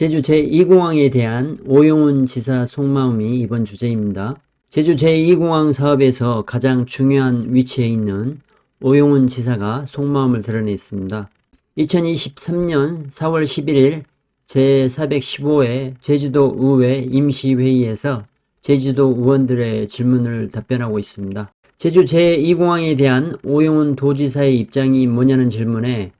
제주 제2공항에 대한 오용훈 지사 속마음이 이번 주제입니다. 제주 제2공항 사업에서 가장 중요한 위치에 있는 오용훈 지사가 속마음을 드러냈습니다. 2023년 4월 11일 제415회 제주도 의회 임시회의에서 제주도 의원들의 질문을 답변하고 있습니다. 제주 제2공항에 대한 오용훈 도지사의 입장이 뭐냐는 질문에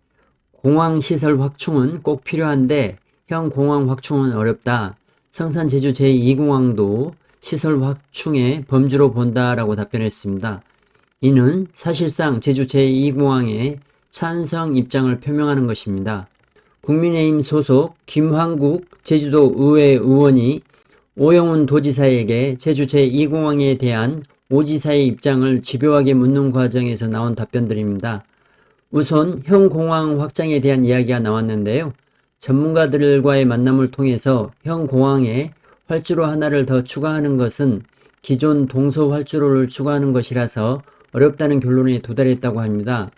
공항 시설 확충은 꼭 필요한데 형 공항 확충은 어렵다. 성산 제주 제2공항도 시설 확충의 범주로 본다라고 답변했습니다. 이는 사실상 제주 제2공항의 찬성 입장을 표명하는 것입니다. 국민의힘 소속 김황국 제주도 의회 의원이 오영훈 도지사에게 제주 제2공항에 대한 오 지사의 입장을 집요하게 묻는 과정에서 나온 답변들입니다. 우선 형 공항 확장에 대한 이야기가 나왔는데요. 전문가들과의 만남을 통해서 형 공항에 활주로 하나를 더 추가하는 것은 기존 동서 활주로를 추가하는 것이라서 어렵다는 결론에 도달했다고 합니다.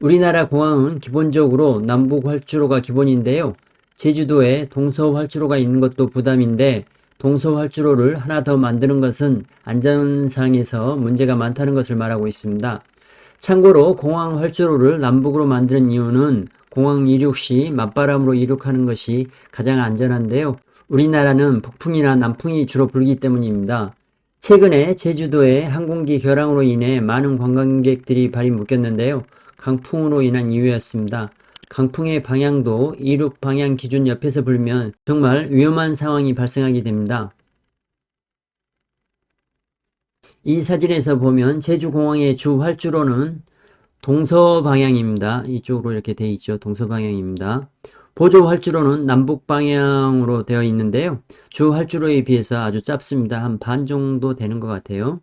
우리나라 공항은 기본적으로 남북 활주로가 기본인데요. 제주도에 동서 활주로가 있는 것도 부담인데 동서 활주로를 하나 더 만드는 것은 안전상에서 문제가 많다는 것을 말하고 있습니다. 참고로 공항 활주로를 남북으로 만드는 이유는 공항 이륙 시 맞바람으로 이륙하는 것이 가장 안전한데요. 우리나라는 북풍이나 남풍이 주로 불기 때문입니다. 최근에 제주도에 항공기 결항으로 인해 많은 관광객들이 발이 묶였는데요. 강풍으로 인한 이유였습니다. 강풍의 방향도 이륙 방향 기준 옆에서 불면 정말 위험한 상황이 발생하게 됩니다. 이 사진에서 보면 제주공항의 주 활주로는 동서 방향입니다. 이쪽으로 이렇게 되어 있죠. 동서 방향입니다. 보조 활주로는 남북 방향으로 되어 있는데요. 주 활주로에 비해서 아주 짧습니다. 한 반 정도 되는 것 같아요.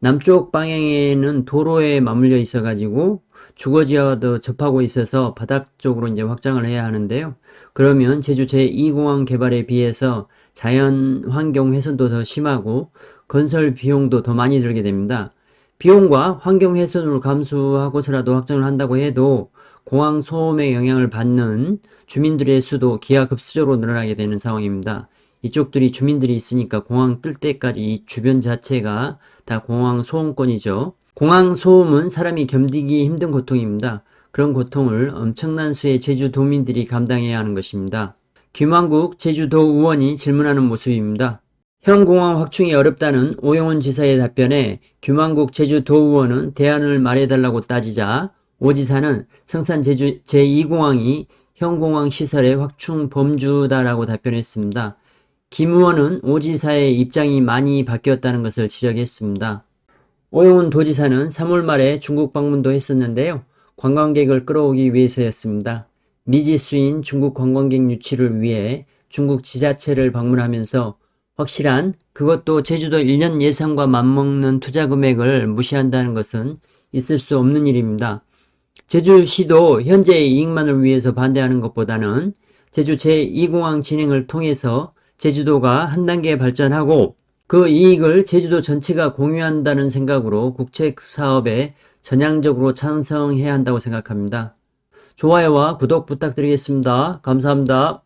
남쪽 방향에는 도로에 맞물려 있어 가지고 주거지와도 접하고 있어서 바닥 쪽으로 이제 확장을 해야 하는데요. 그러면 제주 제2공항 개발에 비해서 자연 환경 훼손도 더 심하고 건설 비용도 더 많이 들게 됩니다. 비용과 환경 훼손을 감수하고서라도 확장을 한다고 해도 공항 소음의 영향을 받는 주민들의 수도 기하급수적으로 늘어나게 되는 상황입니다. 이쪽들이 주민들이 있으니까 공항 뜰 때까지 이 주변 자체가 다 공항 소음권이죠. 공항 소음은 사람이 견디기 힘든 고통입니다. 그런 고통을 엄청난 수의 제주도민들이 감당해야 하는 것입니다. 김왕국 제주도 의원이 질문하는 모습입니다. 형 공항 확충이 어렵다는 오영훈 지사의 답변에 김왕국 제주도 의원은 대안을 말해달라고 따지자 오 지사는 성산 제주 제2공항이 형 공항 시설의 확충 범주다라고 답변했습니다. 김 의원은 오 지사의 입장이 많이 바뀌었다는 것을 지적했습니다. 오영훈 도지사는 3월 말에 중국 방문도 했었는데요. 관광객을 끌어오기 위해서였습니다. 미지수인 중국 관광객 유치를 위해 중국 지자체를 방문하면서 확실한 그것도 제주도 1년 예산과 맞먹는 투자 금액을 무시한다는 것은 있을 수 없는 일입니다. 제주시도 현재의 이익만을 위해서 반대하는 것보다는 제주 제2공항 진행을 통해서 제주도가 한 단계 발전하고 그 이익을 제주도 전체가 공유한다는 생각으로 국책 사업에 전향적으로 찬성해야 한다고 생각합니다. 좋아요와 구독 부탁드리겠습니다. 감사합니다.